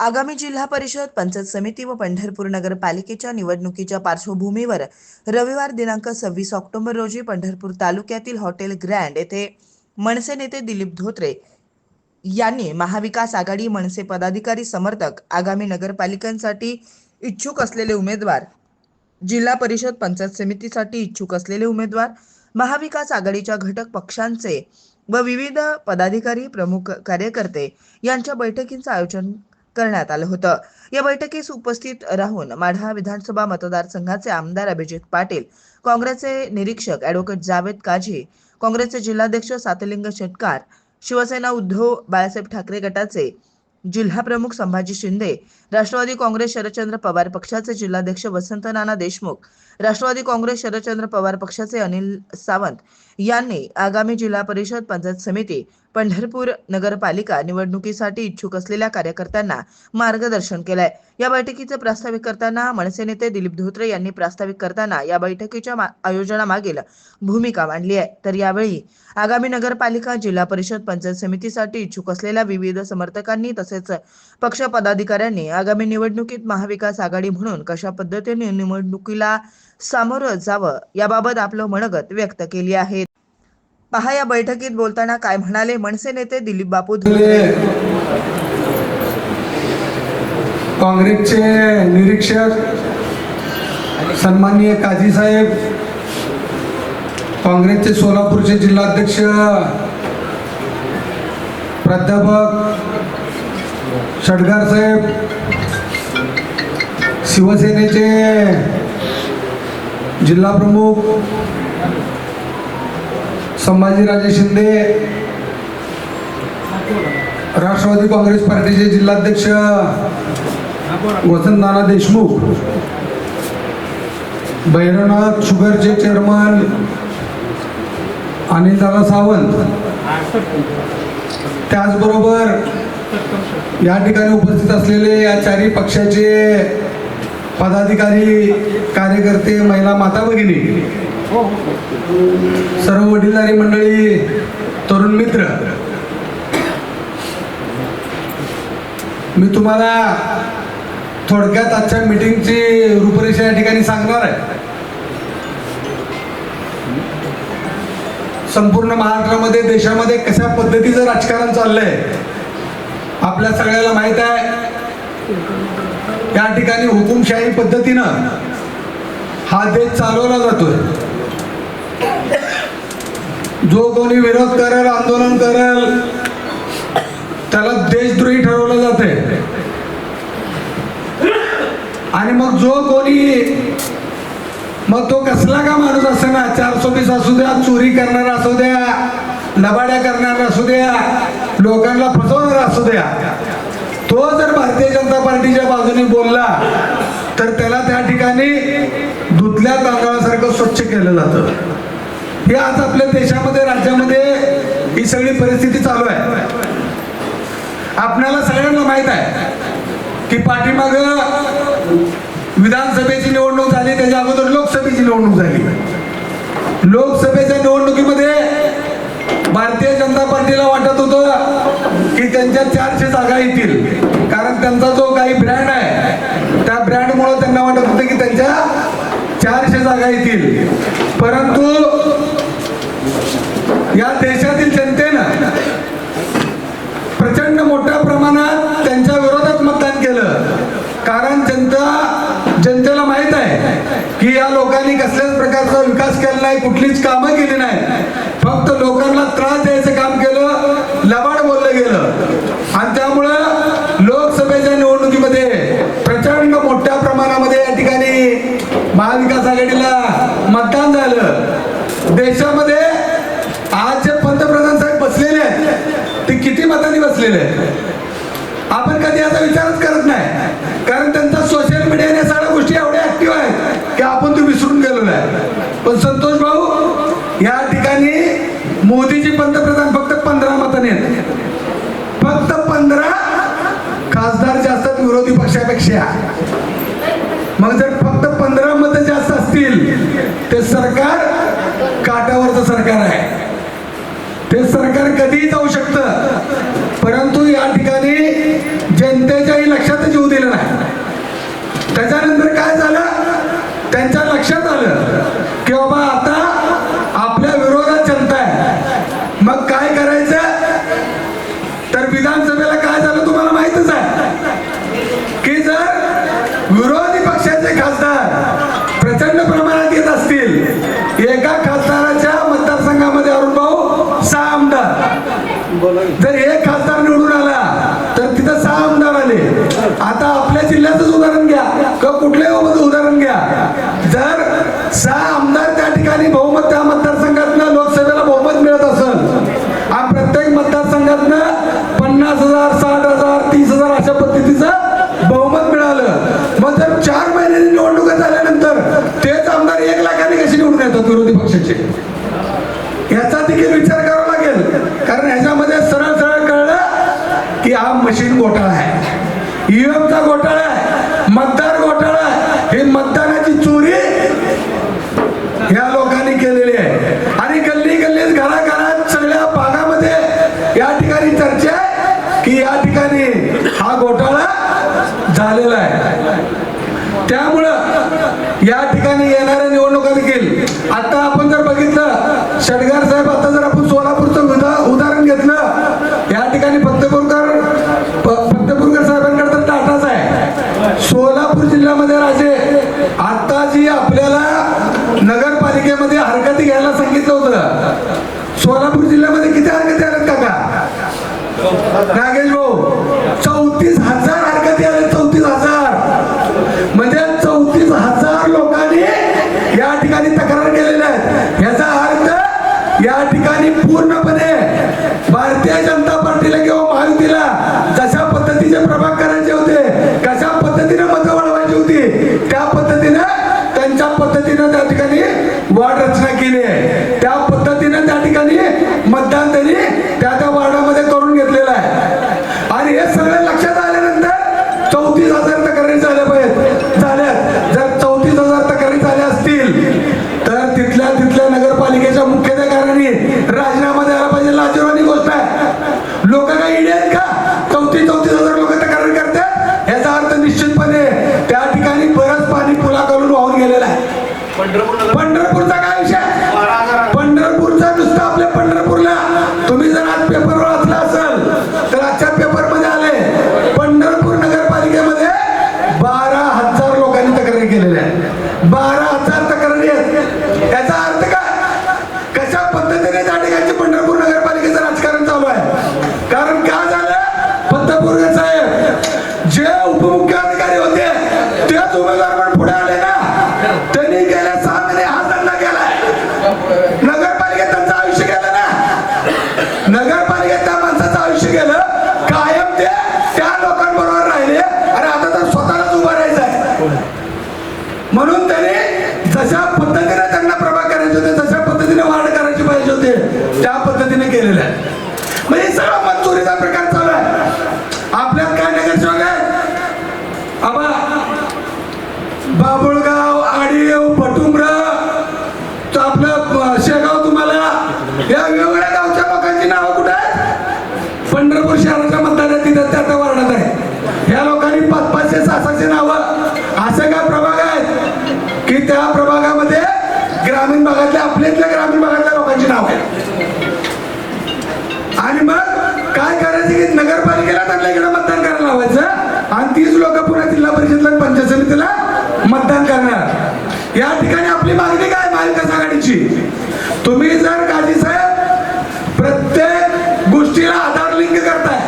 आगामी जिल्हा परिषद पंचायत समिती व पंढरपूर नगरपालिकेच्या निवडणुकीच्या पार्श्वभूमीवर रविवार दिनांक सव्वीस ऑक्टोबर रोजी पंढरपूर तालुक्यातील हॉटेल ग्रँड येथे मनसे नेते दिलीप धोत्रे यांनी महाविकास आघाडी मनसे पदाधिकारी समर्थक आगामी नगरपालिकांसाठी इच्छुक असलेले उमेदवार जिल्हा परिषद पंचायत समितीसाठी इच्छुक असलेले उमेदवार महाविकास आघाडीच्या घटक पक्षांचे व विविध पदाधिकारी प्रमुख कार्यकर्ते यांच्या बैठकींचं आयोजन करण्यात आलं होतं. या बैठकीस उपस्थित राहून माढा विधानसभा मतदारसंघाचे आमदार अभिजित पाटील काँग्रेसचे निरीक्षक ॲडव्होकेट जावेद काझी काँग्रेसचे जिल्हाध्यक्ष सातलिंग शेटकार शिवसेना उद्धव बाळासाहेब ठाकरे गटाचे जिल्हा प्रमुख संभाजी शिंदे राष्ट्रवादी काँग्रेस शरदचंद्र पवार पक्षाचे जिल्हाध्यक्ष वसंत नाना देशमुख राष्ट्रवादी काँग्रेस शरदचंद्र पवार पक्षाचे अनिल सावंत यांनी आगामी जिल्हा परिषद पंचायत समिती पंढरपूर नगरपालिका निवडणुकीसाठी इच्छुक असलेल्या कार्यकर्त्यांना मार्गदर्शन केलंय. या बैठकीचं प्रास्ताविक करताना मनसे नेते दिलीप धोत्रे यांनी प्रास्ताविक करताना या बैठकीच्या मा- आयोजनामागील भूमिका मांडली आहे. तर यावेळी आगामी नगरपालिका जिल्हा परिषद पंचायत समितीसाठी इच्छुक असलेल्या विविध समर्थकांनी तसेच पक्ष पदाधिकाऱ्यांनी आगामी निवडणुकीत महाविकास आघाडी म्हणून कशा पद्धतीने निवडणुकीला सामोरं जावं याबाबत आपलं मनगत व्यक्त केली आहे. पहा या बैठकीत बोलताना काय म्हणाले मनसे नेते दिलीप बापू काँग्रेसचे निरीक्षक सन्माननीय काझी साहेब काँग्रेसचे सोलापूरचे जिल्हाध्यक्ष प्राध्यापक षडगार साहेब शिवसेनेचे जिल्हा प्रमुख संभाजीराजे शिंदे राष्ट्रवादी काँग्रेस पार्टीचे जिल्हाध्यक्ष वसंत नाना देशमुख भैरवनाथ शुगरचे चेअरमन अनिलदादा सावंत. त्याचबरोबर या ठिकाणी उपस्थित असलेले या चारही पक्षाचे पदाधिकारी कार्यकर्ते महिला माता भगिनी सर्व वडीलधारी मंडळी तरुण मित्र मी तुम्हाला थोडक्यात आजच्या मीटिंगची रूपरेषा या ठिकाणी सांगणार आहे. संपूर्ण महाराष्ट्रामध्ये देशामध्ये कशा पद्धतीचं राजकारण चाललंय आपल्या सगळ्याला माहीत आहे. या ठिकाणी हुकुमशाही पद्धतीनं हा देश चालवला जातोय. जो कोणी विरोध करेल आंदोलन करेल त्याला देशद्रोही ठरवलं जाते आणि मग जो कोणी मग तो कसला का माणूस असे ना चारसो वीस असू द्या चोरी करणारा असू द्या लबाड्या करणारा असू द्या लोकांना फसवणारा असू द्या. तो जर भारतीय जनता पार्टीच्या बाजूने बोलला तर त्याला त्या ठिकाणी धुतल्या तांदळासारखं स्वच्छ केलं जातं. हे आज आपल्या देशामध्ये राज्यामध्ये ही सगळी परिस्थिती चालू आहे. आपल्याला सगळ्यांना माहीत आहे की पाठीमाग विधानसभेची निवडणूक झाली त्याच्या अगोदर लोकसभेची निवडणूक झाली. लोकसभेच्या निवडणुकीमध्ये भारतीय जनता पार्टीला वाटत होतं की त्यांच्या चारशे जागा येतील. कारण त्यांचा जो काही ब्रँड आहे त्या ब्रँडमुळे त्यांना वाटत होतं की त्यांच्या चारशे जागा येतील. परंतु या देशातील जनतेनं प्रचंड मोठ्या प्रमाणात त्यांच्या विरोधात मतदान केलं. कारण जनता जनतेला माहीत आहे की या लोकांनी कसल्याच प्रकारचा विकास केला नाही कुठलीच कामं केली नाही फक्त लोकांना त्रास द्यायचं काम केलं लबाड बोललं गेलं. आणि त्यामुळं लोकसभेच्या निवडणुकीमध्ये प्रचंड मोठ्या प्रमाणामध्ये या ठिकाणी महाविकास आघाडीला मतदान झालं. देशामध्ये आज जे पंतप्रधान साहेब बसलेले आहेत ते किती मतांनी बसलेले आहेत? आपण कधी याचा विचारच करत नाही. कारण त्यांचा सोशल मीडियाने सगळ्या गोष्टी एवढ्या ऍक्टिव्ह आहेत की आपण ते विसरून गेलो नाही पण संतोष भाऊ या ठिकाणी मोदीजी पंतप्रधान फक्त पंधरा मताने फक्त पंधरा खासदार जास्त विरोधी पक्षापेक्षा. मग जर फक्त पंधरा मत जास्त असतील ते सरकार काटावरचं सरकार आहे. ते सरकार कधीही जाऊ शकतं. परंतु या ठिकाणी जनतेच्याही लक्षातच येऊ दिलं नाही. त्याच्यानंतर काय झालं त्यांच्या लक्षात आलं की बाबा आता आपल्या विरोधात जनता आहे मग काय करायचं तर विधानसभेला काय झालं तुम्हाला माहितच आहे की जर विरोधी पक्षाचे खासदार प्रचंड प्रमाणात येत असतील एका खासदाराच्या मतदारसंघामध्ये अरुण भाऊ सहा आमदार जर एक खासदार निवडून आला तर तिथं सहा आमदार आले. आता आपल्या जिल्ह्याचंच उदाहरण घ्या. किंवा कुठल्याही उदाहरण घ्या. जर सहा आमदार त्या ठिकाणी बहुमत त्या मतदारसंघातनं लोकसभेला बहुमत मिळत असेल आणि प्रत्येक मतदारसंघातनं पन्नास हजार साठ हजार तीस हजार अशा पद्धतीचं बहुमत मिळालं. मग जर चार महिन्यांनी निवडणुका झाल्यानंतर तेच आमदार एक लाखाने कशी निवडून येतात विरोधी पक्षाचे? याचा देखील विचार करावा लागेल. कारण ह्याच्यामध्ये सरळ की हा मशीन घोटाळा आहे. ईएमचा घोटाळा आहे. मतदार घोटाळा आहे. हे मतदानाची चोरी या लोकांनी केलेली आहे. आणि गल्ली गल्लीत घराघरात सगळ्या भागामध्ये या ठिकाणी चर्चा आहे की या ठिकाणी हा घोटाळा झालेला आहे. त्यामुळं या ठिकाणी येणाऱ्या निवडणुका देखील आता आपण जर बघितलं षडगार साहेब आता जर आपण सोलापूरचं उदा उदाहरण घेतलं या ठिकाणी फत्तेपूरकर प- फत्तेपूरकर साहेबांकडे तर टाटाच आहे सोलापूर जिल्ह्यामध्ये राजे आता जी आपल्याला नगरपालिकेमध्ये हरकती घ्यायला सांगितलं होतं सोलापूर जिल्ह्यामध्ये किती हरकती आल्यात काका नागेश भाऊ पद्धतीने आहे. म्हणजे सगळा मंजुरीचा प्रकार चालू आहे. आपल्यात काय नगरसेवक आहे आबा बाबुळगाव आडिव पटुंब्र आपलं शेगाव तुम्हाला या वेगवेगळ्या गावच्या लोकांची नावं कुठं आहेत? पंढरपूर शहराच्या मतदारात तिथं त्या त्या आहे या लोकांनी पाच पाचशे सहाशे नावं. असे काय प्रभाग आहेत? की त्या प्रभाग ग्रामीण भागातल्या आपल्यातल्या ग्रामीण भागातल्या लोकांची नाव आहेत आणि मग काय करायचं की नगरपालिकेला त्यांना इकडे मतदान करायला लावायचं आणि तीच लोक पुन्हा जिल्हा परिषदला आणि पंचायत समितीला मतदान करणार या ठिकाणी आपली मागणी काय महाविकास आघाडीची तुम्ही जर काळजी साहेब प्रत्येक गोष्टीला आधार लिंक करताय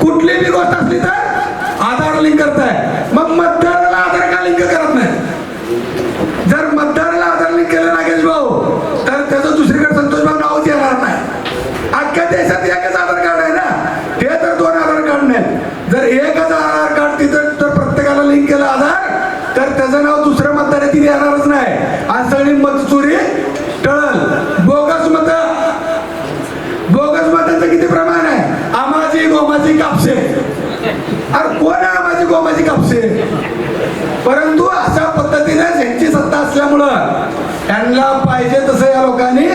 कुठली बी गोष्ट असली तर आधार लिंक करताय मग मतदाराला आधार का लिंक करत नाही जर मतदाराला आधार लिंक केलं नागेश भाऊ तर त्याचं दुसरीकडे संतोष भाऊ नावच येणार नाही अख्ख्या देशात एकच आधार कार्ड आहे ना ते तर दोन आधार कार्ड नाही जर एकच आधार कार्ड तिथं तर प्रत्येकाला लिंक केलं आधार तर त्याचं नाव दुसरं मतदार तिथे येणारच नाही आणि सगळी मत चोरी टळल बोगस मत बोगस मतांचं किती प्रमाण आहे आमाची गोमाची कापसे अरे कोण आहे आमाची गोमाची कापसे? परंतु अशा पद्धतीने यांची सत्ता असल्यामुळं त्यांना पाहिजे तसं या लोकांनी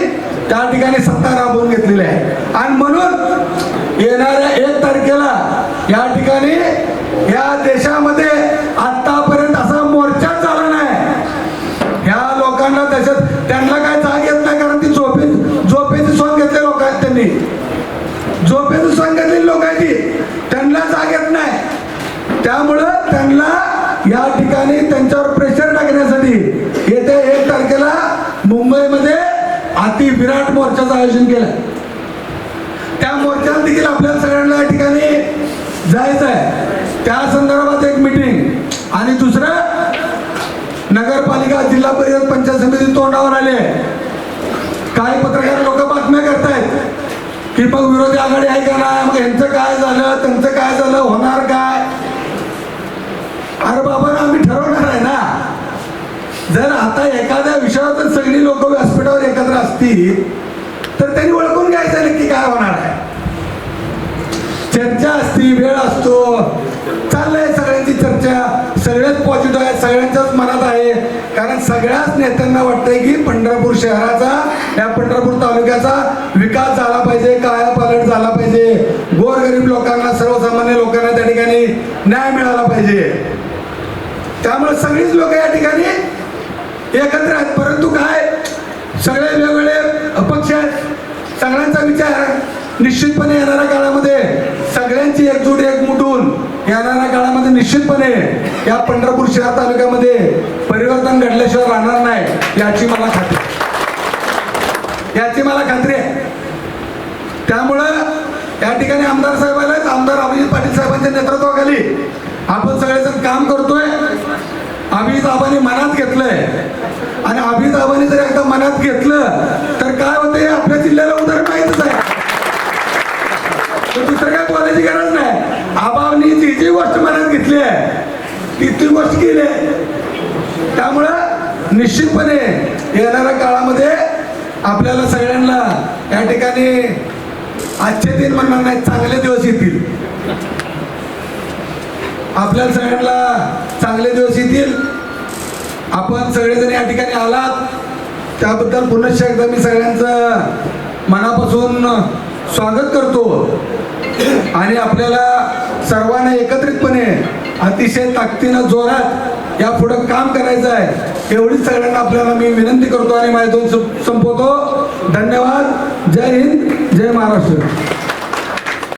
त्या ठिकाणी सत्ता राबवून घेतलेली आहे. आणि म्हणून येणाऱ्या एक तारखेला या ठिकाणी या देशामध्ये आतापर्यंत असा मोर्चा झाला नाही. ह्या लोकांना त्याच्यात त्यांना काय जाग येत नाही कारण ती झोपे झोपेची सोंग घेतले लोक आहेत त्यांनी. झोपेची सोंग घेतलेली लोक आहेत ती. त्यांना जाग त्यामुळं त्यांना या ठिकाणी त्यांच्यावर प्रेशर टाकण्यासाठी येत्या एक तारखेला मुंबईमध्ये अति विराट मोर्चाचं आयोजन केलं त्या मोर्चात देखील आपल्याला सगळ्यांना या ठिकाणी जायचं आहे त्या संदर्भात एक मिटिंग आणि दुसरं नगरपालिका जिल्हा परिषद पंचायत समिती तोंडावर आले काही पत्रकार लोक बातम्या करतायत की मग विरोधी आघाडी आहे का नाही? मग यांचं काय झालं? त्यांचं काय झालं? होणार काय? अरे बाबा आम्ही ठरवणार आहे ना. जर आता एखाद्या विषयावर सगळी लोक व्यासपीठावर एकत्र असतील तर त्यांनी ओळखून घ्यायचं नक्की काय होणार आहे. चर्चा असती वेळ असतो. चाललंय सगळ्यांची चर्चा. सगळ्याच पॉझिटिव्ह आहे सगळ्यांच्याच मनात आहे. कारण सगळ्याच नेत्यांना वाटतंय की पंढरपूर शहराचा या पंढरपूर तालुक्याचा विकास झाला पाहिजे कायापालट झाला पाहिजे. गोरगरीब लोकांना सर्वसामान्य लोकांना त्या ठिकाणी न्याय मिळाला पाहिजे त्यामुळे सगळीच लोक या ठिकाणी एकत्र आहेत. परंतु काय सगळे वेगवेगळे अपक्ष आहेत. सगळ्यांचा विचार निश्चितपणे येणाऱ्या काळामध्ये सगळ्यांची एकजूट एकमुटून येणाऱ्या काळामध्ये निश्चितपणे या पंढरपूर शहर तालुक्यामध्ये परिवर्तन घडल्याशिवाय राहणार नाही याची मला खात्री आहे. याची मला खात्री आहे. त्यामुळं या ठिकाणी आमदार साहेब आमदार अभिजित पाटील साहेबांच्या नेतृत्वाखाली आपण सगळेजण काम करतोय. अभिजित मनात घेतलंय. आणि अभिजित जर एकदा मनात घेतलं तर काय होतं हे आपल्या जिल्ह्याला उदाहरण माहितच आहे. तर दुसरं काय बोलायची गरज नाही. आबांनी जी जी गोष्ट मनात घेतली आहे ती ती गोष्ट केली आहे. त्यामुळं निश्चितपणे येणाऱ्या काळामध्ये आपल्याला सगळ्यांना या ठिकाणी आजचे दिन म्हणणार नाही चांगले दिवस येतील. आपल्याला सगळ्यांना चांगले दिवस येतील. आपण सगळेजण या ठिकाणी आलात. त्याबद्दल पुनश्च एकदा मी सगळ्यांचं मनापासून स्वागत करतो. आणि आपल्याला सर्वांना एकत्रितपणे अतिशय ताकदीनं जोरात या पुढं काम करायचं आहे एवढीच सगळ्यांना आपल्याला मी विनंती करतो आणि माझ्या दोन संपवतो. धन्यवाद. जय हिंद. जय महाराष्ट्र.